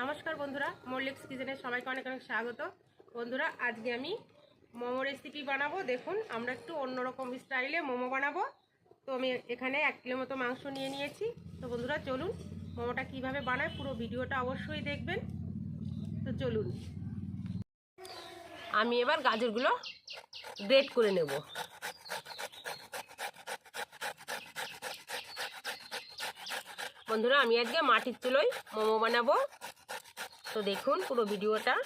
নমস্কার বন্ধুরা, মল্লিক্স কিচেনে সবাইকে অনেক অনেক স্বাগত। বন্ধুরা, আজকে আমি মোমো রেসিপি বানাবো। দেখুন, আমরা একটু অন্যরকম স্টাইলে মোমো বানাবো। তো আমি এখানে এক কিলো মতো মাংস নিয়ে নিয়েছি। তো বন্ধুরা, চলুন মোমোটা কীভাবে বানায় পুরো ভিডিওটা অবশ্যই দেখবেন। তো চলুন। আমি এবার গাজরগুলো গ্রেট করে নেব। বন্ধুরা, আমি আজকে মাটির চুলোয় মোমো বানাবো। তো দেখুন পুরো ভিডিওটা।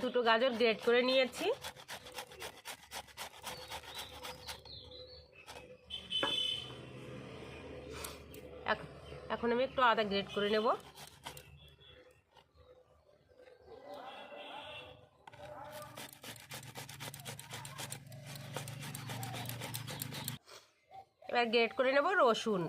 দুটো গাজর গ্রেট করে নিয়েছি। এখ- এখন আমি একটু আদা গ্রেট করে নেব। এবার গ্রেট করে নেব রসুন।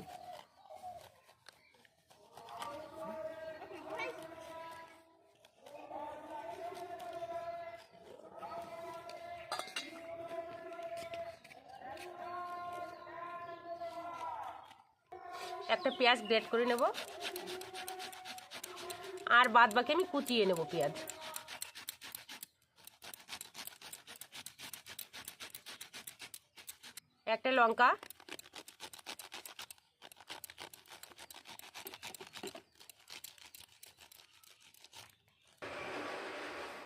একটা পেঁয়াজ গ্রেট করে নেব। আর বাদ বাকি আমি কুচিয়ে নেব পেঁয়াজ। একটা লঙ্কা।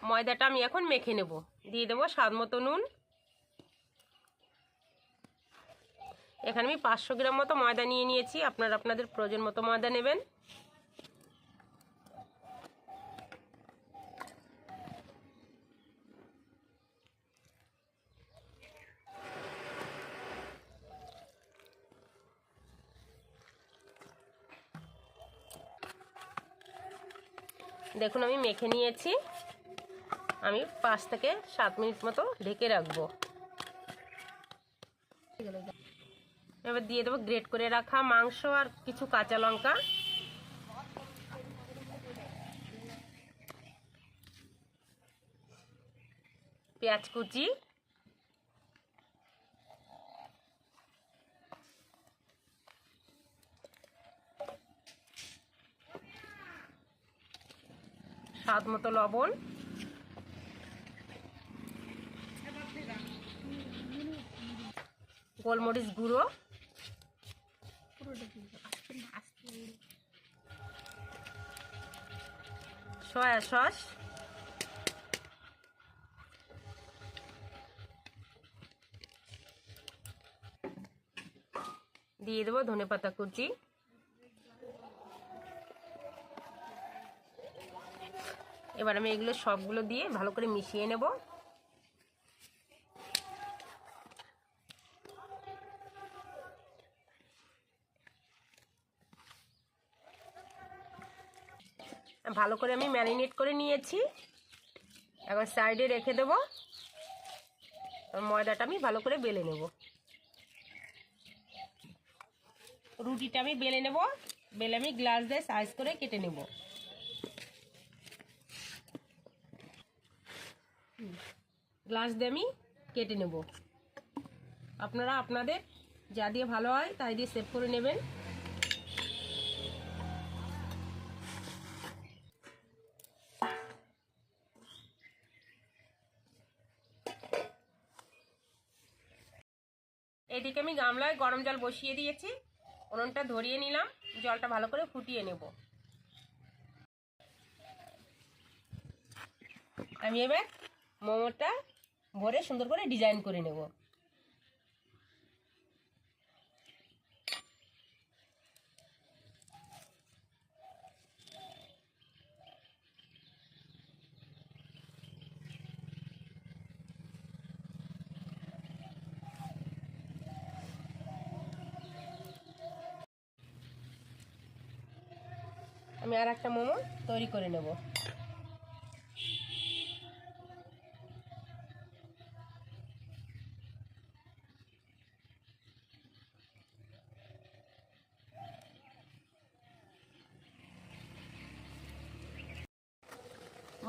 ময়দাটা আমি এখন মেখে নেব। দিয়ে দেবো স্বাদ মতো নুন। এখানে আমি পাঁচশো গ্রাম মতো ময়দা নিয়ে নিয়েছি। আপনারা আপনাদের প্রয়োজন মতো ময়দা নেবেন। দেখুন, আমি মেখে নিয়েছি। আমি পাঁচ থেকে সাত মিনিট মতো ঢেকে রাখব। এবার দিয়ে দেবো গ্রেট করে রাখা মাংস আর কিছু কাঁচা লঙ্কা। পেঁয়াজ কুচি। স্বাদ মতো লবণ। গোলমরিচ গুঁড়ো। সয়া সস দিয়ে দেবো ধনে পাতা কুচি। এবার আমি এগুলো সবগুলো দিয়ে ভালো করে মিশিয়ে নেব। ভালো করে আমি ম্যারিনেট করে নিয়েছি। এখন সাইডে রেখে দেব। ময়দাটা আমি ভালো করে বেলে নেব। রুটিটা আমি বেলে নেব। বেলে আমি গ্লাস দিয়ে সাইজ করে কেটে নেব। গ্লাস দিয়ে আমি কেটে নেব। আপনারা, আপনাদের যা দিয়ে ভালো হয় তাই দিয়ে সেভ করে নেবেন। এদিকে আমি গামলায় গরম জল বসিয়ে দিয়েছি। উনুনটা ধরিয়ে নিলাম। জলটা ভালো করে ফুটিয়ে নেব। আমি এবার মোমোটা ভরে সুন্দর করে ডিজাইন করে নেব। আমি আর একটা মোমো তৈরি করে নেব।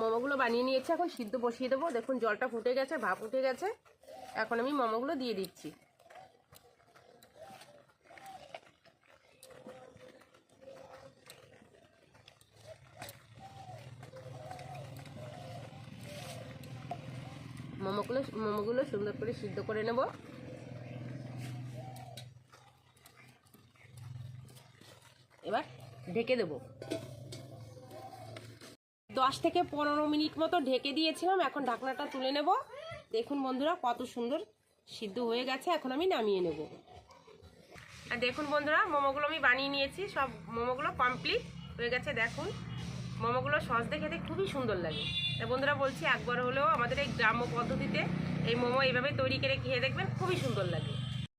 মোমোগুলো বানিয়ে নিয়েছি, এখন সিদ্ধ বসিয়ে দেবো। দেখুন জলটা ফুটে গেছে, ভাপ উঠে গেছে। এখন আমি মোমোগুলো দিয়ে দিচ্ছি। মোমোগুলো মোমোগুলো সুন্দর করে সিদ্ধ করে নেব। এবার ঢেকে দেব। দশ থেকে পনেরো মিনিট মতো ঢেকে দিয়েছিলাম, এখন ঢাকনাটা তুলে নেব। দেখুন বন্ধুরা, কত সুন্দর সিদ্ধ হয়ে গেছে, এখন আমি নামিয়ে নেব। আর দেখুন বন্ধুরা, মোমোগুলো আমি বানিয়ে নিয়েছি, সব মোমোগুলো কমপ্লিট হয়ে গেছে, দেখুন। মোমোগুলো সস দিয়ে খেতে খুবই সুন্দর লাগে। তা বন্ধুরা বলছি, একবার হলেও আমাদের এই গ্রাম্য পদ্ধতিতে এই মোমো এইভাবে তৈরি করে খেয়ে দেখবেন, খুবই সুন্দর লাগে।